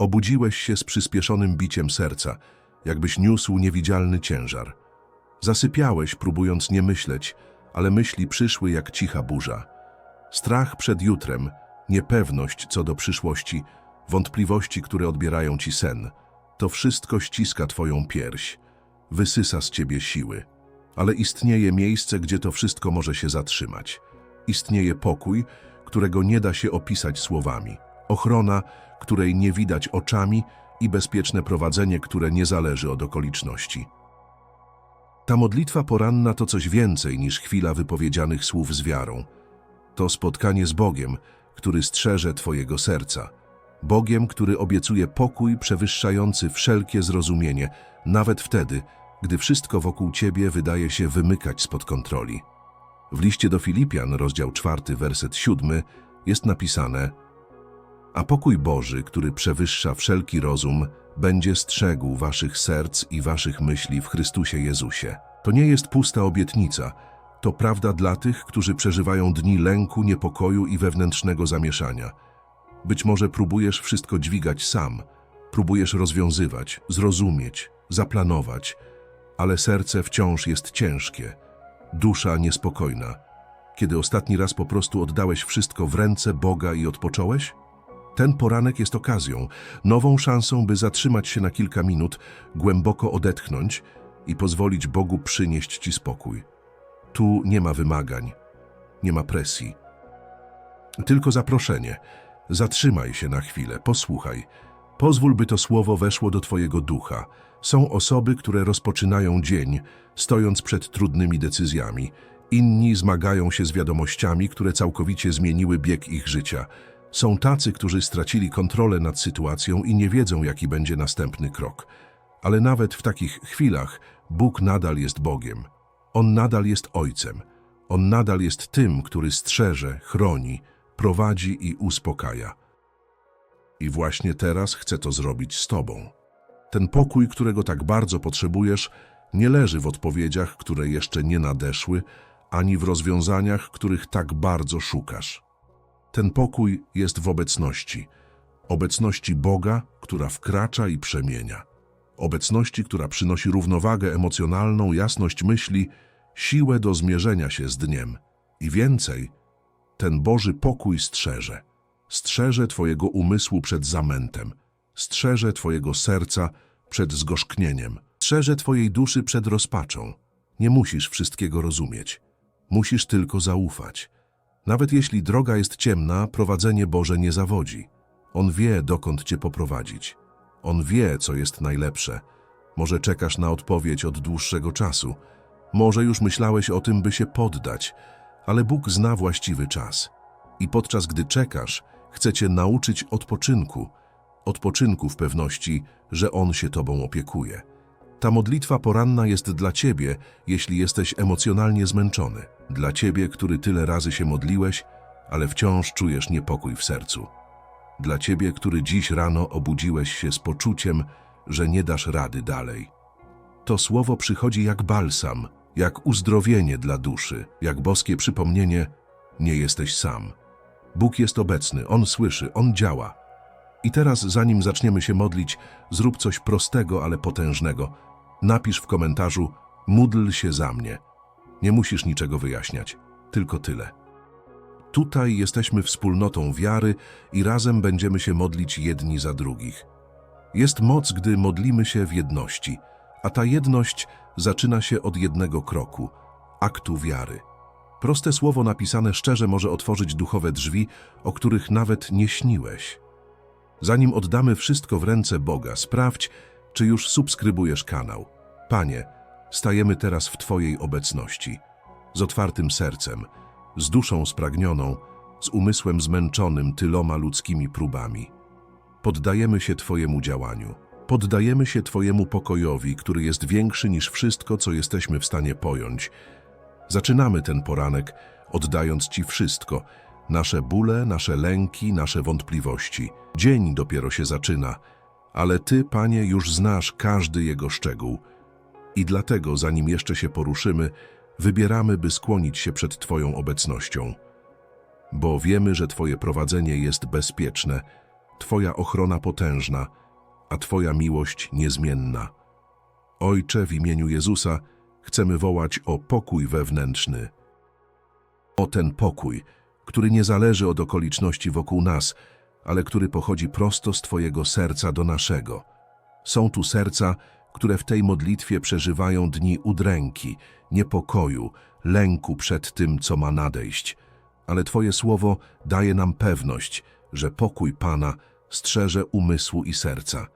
Obudziłeś się z przyspieszonym biciem serca, jakbyś niósł niewidzialny ciężar. Zasypiałeś, próbując nie myśleć, ale myśli przyszły jak cicha burza. Strach przed jutrem, niepewność co do przyszłości, wątpliwości, które odbierają ci sen. To wszystko ściska twoją pierś, wysysa z ciebie siły. Ale istnieje miejsce, gdzie to wszystko może się zatrzymać. Istnieje pokój, którego nie da się opisać słowami. Ochrona, której nie widać oczami i bezpieczne prowadzenie, które nie zależy od okoliczności. Ta modlitwa poranna to coś więcej niż chwila wypowiedzianych słów z wiarą. To spotkanie z Bogiem, który strzeże Twojego serca. Bogiem, który obiecuje pokój przewyższający wszelkie zrozumienie, nawet wtedy, gdy wszystko wokół Ciebie wydaje się wymykać spod kontroli. W liście do Filipian, rozdział 4, werset 7, jest napisane A pokój Boży, który przewyższa wszelki rozum, będzie strzegł waszych serc i waszych myśli w Chrystusie Jezusie. To nie jest pusta obietnica, to prawda dla tych, którzy przeżywają dni lęku, niepokoju i wewnętrznego zamieszania. Być może próbujesz wszystko dźwigać sam, próbujesz rozwiązywać, zrozumieć, zaplanować, ale serce wciąż jest ciężkie, dusza niespokojna. Kiedy ostatni raz po prostu oddałeś wszystko w ręce Boga i odpocząłeś? Ten poranek jest okazją, nową szansą, by zatrzymać się na kilka minut, głęboko odetchnąć i pozwolić Bogu przynieść ci spokój. Tu nie ma wymagań, nie ma presji. Tylko zaproszenie. Zatrzymaj się na chwilę, posłuchaj. Pozwól, by to słowo weszło do Twojego ducha. Są osoby, które rozpoczynają dzień, stojąc przed trudnymi decyzjami. Inni zmagają się z wiadomościami, które całkowicie zmieniły bieg ich życia. Są tacy, którzy stracili kontrolę nad sytuacją i nie wiedzą, jaki będzie następny krok. Ale nawet w takich chwilach Bóg nadal jest Bogiem. On nadal jest Ojcem. On nadal jest tym, który strzeże, chroni, prowadzi i uspokaja. I właśnie teraz chcę to zrobić z Tobą. Ten pokój, którego tak bardzo potrzebujesz, nie leży w odpowiedziach, które jeszcze nie nadeszły, ani w rozwiązaniach, których tak bardzo szukasz. Ten pokój jest w obecności. Obecności Boga, która wkracza i przemienia. Obecności, która przynosi równowagę emocjonalną, jasność myśli, siłę do zmierzenia się z dniem. I więcej, ten Boży pokój strzeże. Strzeże Twojego umysłu przed zamętem. Strzeże Twojego serca przed zgorzknieniem. Strzeże Twojej duszy przed rozpaczą. Nie musisz wszystkiego rozumieć. Musisz tylko zaufać. Nawet jeśli droga jest ciemna, prowadzenie Boże nie zawodzi. On wie, dokąd Cię poprowadzić. On wie, co jest najlepsze. Może czekasz na odpowiedź od dłuższego czasu. Może już myślałeś o tym, by się poddać, ale Bóg zna właściwy czas. I podczas gdy czekasz, chce Cię nauczyć odpoczynku. Odpoczynku w pewności, że On się Tobą opiekuje. Ta modlitwa poranna jest dla Ciebie, jeśli jesteś emocjonalnie zmęczony. Dla Ciebie, który tyle razy się modliłeś, ale wciąż czujesz niepokój w sercu. Dla Ciebie, który dziś rano obudziłeś się z poczuciem, że nie dasz rady dalej. To słowo przychodzi jak balsam, jak uzdrowienie dla duszy, jak boskie przypomnienie, nie jesteś sam. Bóg jest obecny, On słyszy, On działa. I teraz, zanim zaczniemy się modlić, zrób coś prostego, ale potężnego. Napisz w komentarzu, módl się za mnie. Nie musisz niczego wyjaśniać, tylko tyle. Tutaj jesteśmy wspólnotą wiary i razem będziemy się modlić jedni za drugich. Jest moc, gdy modlimy się w jedności, a ta jedność zaczyna się od jednego kroku aktu wiary. Proste słowo napisane szczerze może otworzyć duchowe drzwi, o których nawet nie śniłeś. Zanim oddamy wszystko w ręce Boga, sprawdź, czy już subskrybujesz kanał. Panie, stajemy teraz w Twojej obecności, z otwartym sercem, z duszą spragnioną, z umysłem zmęczonym tyloma ludzkimi próbami. Poddajemy się Twojemu działaniu. Poddajemy się Twojemu pokojowi, który jest większy niż wszystko, co jesteśmy w stanie pojąć. Zaczynamy ten poranek, oddając Ci wszystko, nasze bóle, nasze lęki, nasze wątpliwości. Dzień dopiero się zaczyna, ale Ty, Panie, już znasz każdy jego szczegół. I dlatego, zanim jeszcze się poruszymy, wybieramy, by skłonić się przed Twoją obecnością. Bo wiemy, że Twoje prowadzenie jest bezpieczne, Twoja ochrona potężna, a Twoja miłość niezmienna. Ojcze, w imieniu Jezusa chcemy wołać o pokój wewnętrzny. O ten pokój, który nie zależy od okoliczności wokół nas, ale który pochodzi prosto z Twojego serca do naszego. Są tu serca, które w tej modlitwie przeżywają dni udręki, niepokoju, lęku przed tym, co ma nadejść. Ale Twoje słowo daje nam pewność, że pokój Pana strzeże umysłu i serca.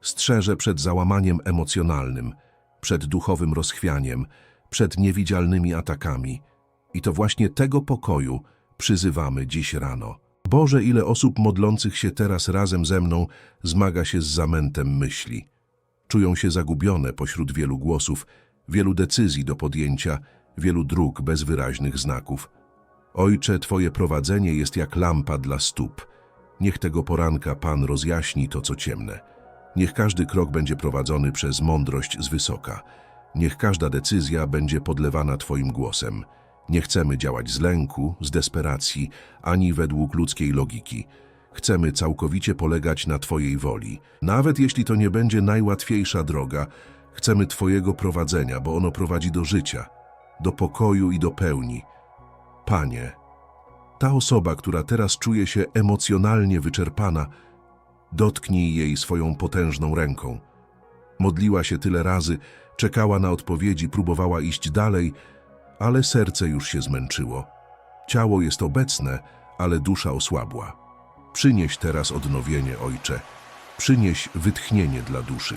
Strzeże przed załamaniem emocjonalnym, przed duchowym rozchwianiem, przed niewidzialnymi atakami. I to właśnie tego pokoju przyzywamy dziś rano. Boże, ile osób modlących się teraz razem ze mną zmaga się z zamętem myśli. Czują się zagubione pośród wielu głosów, wielu decyzji do podjęcia, wielu dróg bez wyraźnych znaków. Ojcze, Twoje prowadzenie jest jak lampa dla stóp. Niech tego poranka Pan rozjaśni to, co ciemne. Niech każdy krok będzie prowadzony przez mądrość z wysoka. Niech każda decyzja będzie podlewana Twoim głosem. Nie chcemy działać z lęku, z desperacji, ani według ludzkiej logiki. Chcemy całkowicie polegać na Twojej woli. Nawet jeśli to nie będzie najłatwiejsza droga, chcemy Twojego prowadzenia, bo ono prowadzi do życia, do pokoju i do pełni. Panie, ta osoba, która teraz czuje się emocjonalnie wyczerpana, dotknij jej swoją potężną ręką. Modliła się tyle razy, czekała na odpowiedzi, próbowała iść dalej, ale serce już się zmęczyło. Ciało jest obecne, ale dusza osłabła. Przynieś teraz odnowienie, Ojcze. Przynieś wytchnienie dla duszy.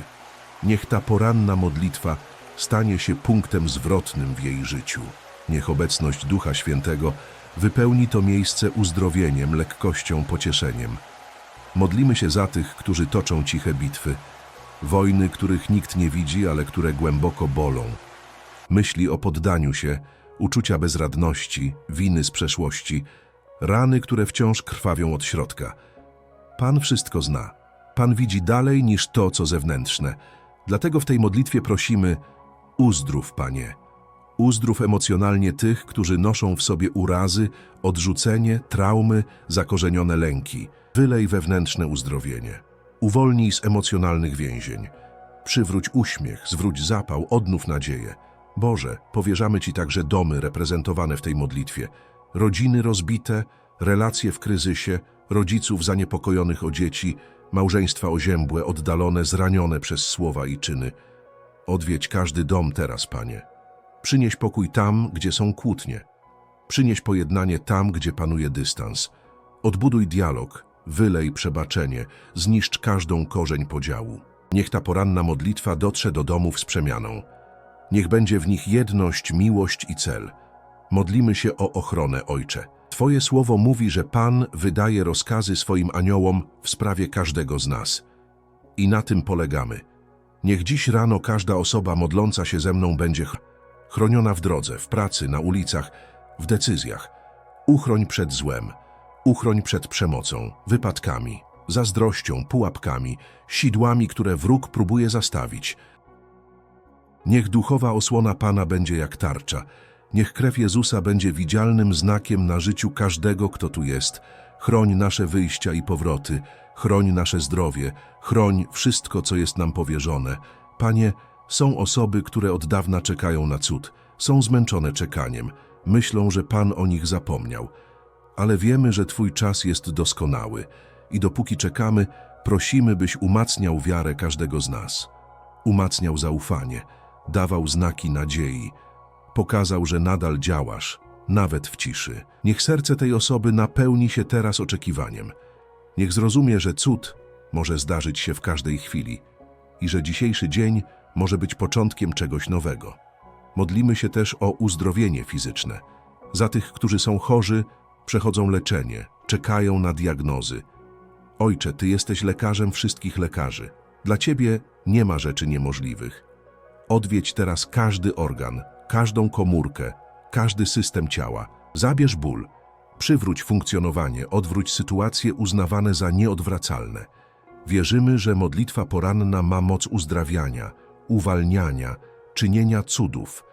Niech ta poranna modlitwa stanie się punktem zwrotnym w jej życiu. Niech obecność Ducha Świętego wypełni to miejsce uzdrowieniem, lekkością, pocieszeniem. Modlimy się za tych, którzy toczą ciche bitwy, wojny, których nikt nie widzi, ale które głęboko bolą. Myśli o poddaniu się, uczucia bezradności, winy z przeszłości, rany, które wciąż krwawią od środka. Pan wszystko zna. Pan widzi dalej niż to, co zewnętrzne. Dlatego w tej modlitwie prosimy: Uzdrów, Panie. Uzdrów emocjonalnie tych, którzy noszą w sobie urazy, odrzucenie, traumy, zakorzenione lęki. Wylej wewnętrzne uzdrowienie. Uwolnij z emocjonalnych więzień. Przywróć uśmiech, zwróć zapał, odnów nadzieję. Boże, powierzamy Ci także domy reprezentowane w tej modlitwie, rodziny rozbite, relacje w kryzysie, rodziców zaniepokojonych o dzieci, małżeństwa oziębłe, oddalone, zranione przez słowa i czyny. Odwiedź każdy dom teraz, Panie. Przynieś pokój tam, gdzie są kłótnie. Przynieś pojednanie tam, gdzie panuje dystans. Odbuduj dialog, wylej przebaczenie, zniszcz każdą korzeń podziału. Niech ta poranna modlitwa dotrze do domów z przemianą. Niech będzie w nich jedność, miłość i cel. Modlimy się o ochronę, Ojcze. Twoje słowo mówi, że Pan wydaje rozkazy swoim aniołom w sprawie każdego z nas. I na tym polegamy. Niech dziś rano każda osoba modląca się ze mną będzie ch- chroniona w drodze, w pracy, na ulicach, w decyzjach. Uchroń przed złem, uchroń przed przemocą, wypadkami, zazdrością, pułapkami, sidłami, które wróg próbuje zastawić. Niech duchowa osłona Pana będzie jak tarcza. Niech krew Jezusa będzie widzialnym znakiem na życiu każdego, kto tu jest. Chroń nasze wyjścia i powroty, chroń nasze zdrowie, chroń wszystko, co jest nam powierzone. Panie, są osoby, które od dawna czekają na cud, są zmęczone czekaniem, myślą, że Pan o nich zapomniał. Ale wiemy, że Twój czas jest doskonały i dopóki czekamy, prosimy, byś umacniał wiarę każdego z nas. Umacniał zaufanie, dawał znaki nadziei, pokazał, że nadal działasz, nawet w ciszy. Niech serce tej osoby napełni się teraz oczekiwaniem. Niech zrozumie, że cud może zdarzyć się w każdej chwili i że dzisiejszy dzień może być początkiem czegoś nowego. Modlimy się też o uzdrowienie fizyczne. Za tych, którzy są chorzy, przechodzą leczenie, czekają na diagnozy. Ojcze, Ty jesteś lekarzem wszystkich lekarzy. Dla Ciebie nie ma rzeczy niemożliwych. Odwiedź teraz każdy organ, każdą komórkę, każdy system ciała. Zabierz ból, przywróć funkcjonowanie, odwróć sytuacje uznawane za nieodwracalne. Wierzymy, że modlitwa poranna ma moc uzdrawiania, uwalniania, czynienia cudów.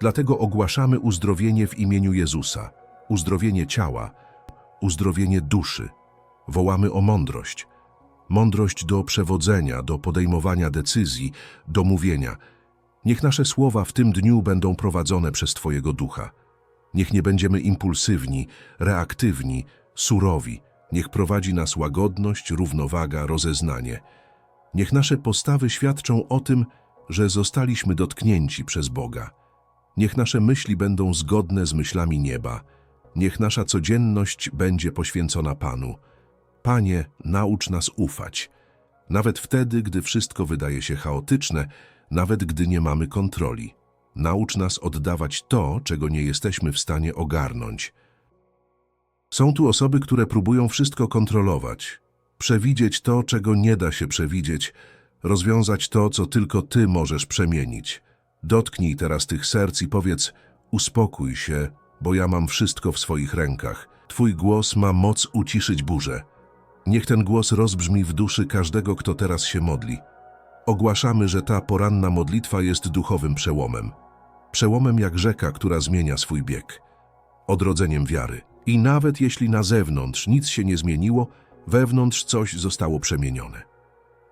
Dlatego ogłaszamy uzdrowienie w imieniu Jezusa, uzdrowienie ciała, uzdrowienie duszy. Wołamy o mądrość, mądrość do przewodzenia, do podejmowania decyzji, do mówienia. Niech nasze słowa w tym dniu będą prowadzone przez Twojego ducha. Niech nie będziemy impulsywni, reaktywni, surowi. Niech prowadzi nas łagodność, równowaga, rozeznanie. Niech nasze postawy świadczą o tym, że zostaliśmy dotknięci przez Boga. Niech nasze myśli będą zgodne z myślami nieba. Niech nasza codzienność będzie poświęcona Panu. Panie, naucz nas ufać. Nawet wtedy, gdy wszystko wydaje się chaotyczne, nawet gdy nie mamy kontroli. Naucz nas oddawać to, czego nie jesteśmy w stanie ogarnąć. Są tu osoby, które próbują wszystko kontrolować, przewidzieć to, czego nie da się przewidzieć, rozwiązać to, co tylko Ty możesz przemienić. Dotknij teraz tych serc i powiedz: Uspokój się, bo ja mam wszystko w swoich rękach. Twój głos ma moc uciszyć burzę. Niech ten głos rozbrzmi w duszy każdego, kto teraz się modli. Ogłaszamy, że ta poranna modlitwa jest duchowym przełomem. Przełomem jak rzeka, która zmienia swój bieg. Odrodzeniem wiary. I nawet jeśli na zewnątrz nic się nie zmieniło, wewnątrz coś zostało przemienione.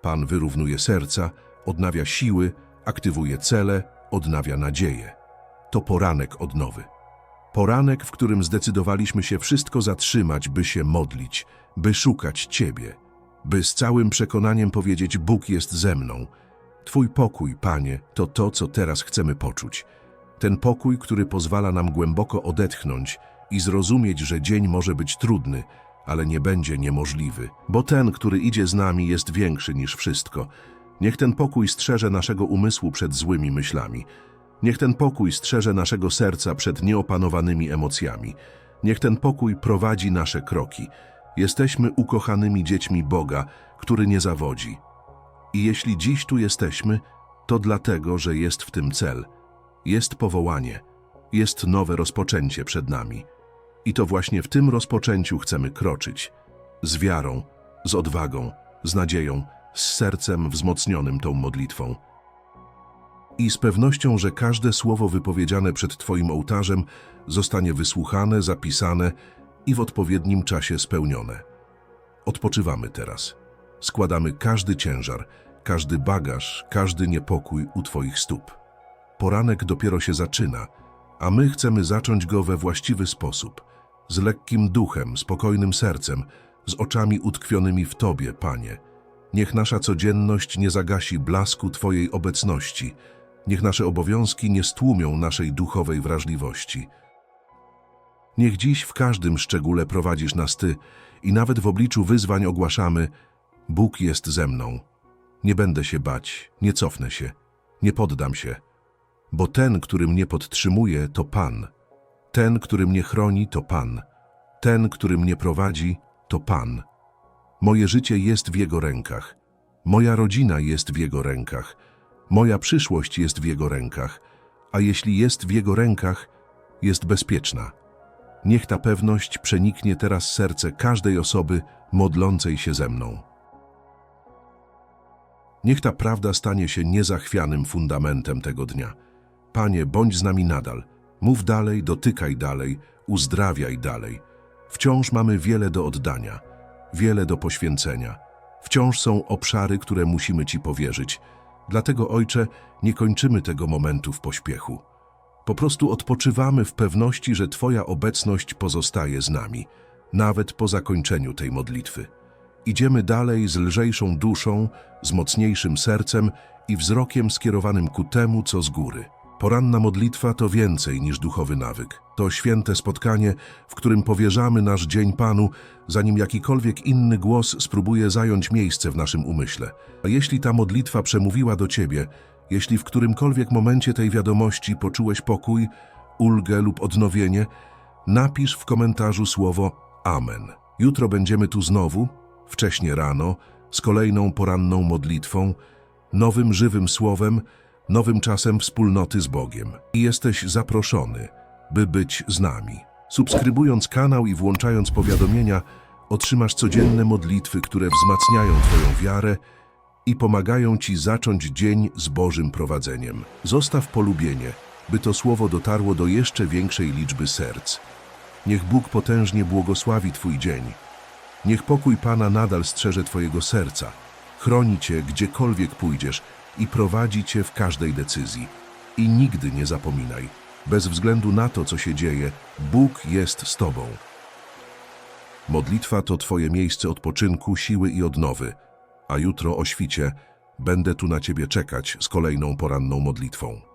Pan wyrównuje serca, odnawia siły, aktywuje cele, odnawia nadzieję. To poranek odnowy. Poranek, w którym zdecydowaliśmy się wszystko zatrzymać, by się modlić, by szukać Ciebie, by z całym przekonaniem powiedzieć: Bóg jest ze mną. Twój pokój, Panie, to to, co teraz chcemy poczuć. Ten pokój, który pozwala nam głęboko odetchnąć i zrozumieć, że dzień może być trudny, ale nie będzie niemożliwy, bo ten, który idzie z nami, jest większy niż wszystko. Niech ten pokój strzeże naszego umysłu przed złymi myślami. Niech ten pokój strzeże naszego serca przed nieopanowanymi emocjami. Niech ten pokój prowadzi nasze kroki. Jesteśmy ukochanymi dziećmi Boga, który nie zawodzi. I jeśli dziś tu jesteśmy, to dlatego, że jest w tym cel. Jest powołanie, jest nowe rozpoczęcie przed nami. I to właśnie w tym rozpoczęciu chcemy kroczyć. Z wiarą, z odwagą, z nadzieją, z sercem wzmocnionym tą modlitwą. I z pewnością, że każde słowo wypowiedziane przed Twoim ołtarzem zostanie wysłuchane, zapisane i w odpowiednim czasie spełnione. Odpoczywamy teraz. Składamy każdy ciężar, każdy bagaż, każdy niepokój u Twoich stóp. Poranek dopiero się zaczyna, a my chcemy zacząć go we właściwy sposób, z lekkim duchem, spokojnym sercem, z oczami utkwionymi w Tobie, Panie. Niech nasza codzienność nie zagasi blasku Twojej obecności, niech nasze obowiązki nie stłumią naszej duchowej wrażliwości. Niech dziś w każdym szczególe prowadzisz nas Ty i nawet w obliczu wyzwań ogłaszamy Bóg jest ze mną. Nie będę się bać, nie cofnę się, nie poddam się, bo ten, który mnie podtrzymuje, to Pan. Ten, który mnie chroni, to Pan. Ten, który mnie prowadzi, to Pan. Moje życie jest w Jego rękach. Moja rodzina jest w Jego rękach. Moja przyszłość jest w Jego rękach. A jeśli jest w Jego rękach, jest bezpieczna. Niech ta pewność przeniknie teraz serce każdej osoby modlącej się ze mną. Niech ta prawda stanie się niezachwianym fundamentem tego dnia. Panie, bądź z nami nadal. Mów dalej, dotykaj dalej, uzdrawiaj dalej. Wciąż mamy wiele do oddania, wiele do poświęcenia. Wciąż są obszary, które musimy Ci powierzyć. Dlatego, Ojcze, nie kończymy tego momentu w pośpiechu. Po prostu odpoczywamy w pewności, że Twoja obecność pozostaje z nami, nawet po zakończeniu tej modlitwy. Idziemy dalej z lżejszą duszą, z mocniejszym sercem i wzrokiem skierowanym ku temu, co z góry. Poranna modlitwa to więcej niż duchowy nawyk. To święte spotkanie, w którym powierzamy nasz dzień Panu, zanim jakikolwiek inny głos spróbuje zająć miejsce w naszym umyśle. A jeśli ta modlitwa przemówiła do Ciebie, jeśli w którymkolwiek momencie tej wiadomości poczułeś pokój, ulgę lub odnowienie, napisz w komentarzu słowo Amen. Jutro będziemy tu znowu, wcześnie rano, z kolejną poranną modlitwą, nowym żywym słowem, nowym czasem wspólnoty z Bogiem. I jesteś zaproszony, by być z nami. Subskrybując kanał i włączając powiadomienia, otrzymasz codzienne modlitwy, które wzmacniają Twoją wiarę i pomagają Ci zacząć dzień z Bożym prowadzeniem. Zostaw polubienie, by to słowo dotarło do jeszcze większej liczby serc. Niech Bóg potężnie błogosławi Twój dzień. Niech pokój Pana nadal strzeże Twojego serca, chroni Cię gdziekolwiek pójdziesz i prowadzi Cię w każdej decyzji. I nigdy nie zapominaj, bez względu na to, co się dzieje, Bóg jest z Tobą. Modlitwa to Twoje miejsce odpoczynku, siły i odnowy, a jutro o świcie będę tu na Ciebie czekać z kolejną poranną modlitwą.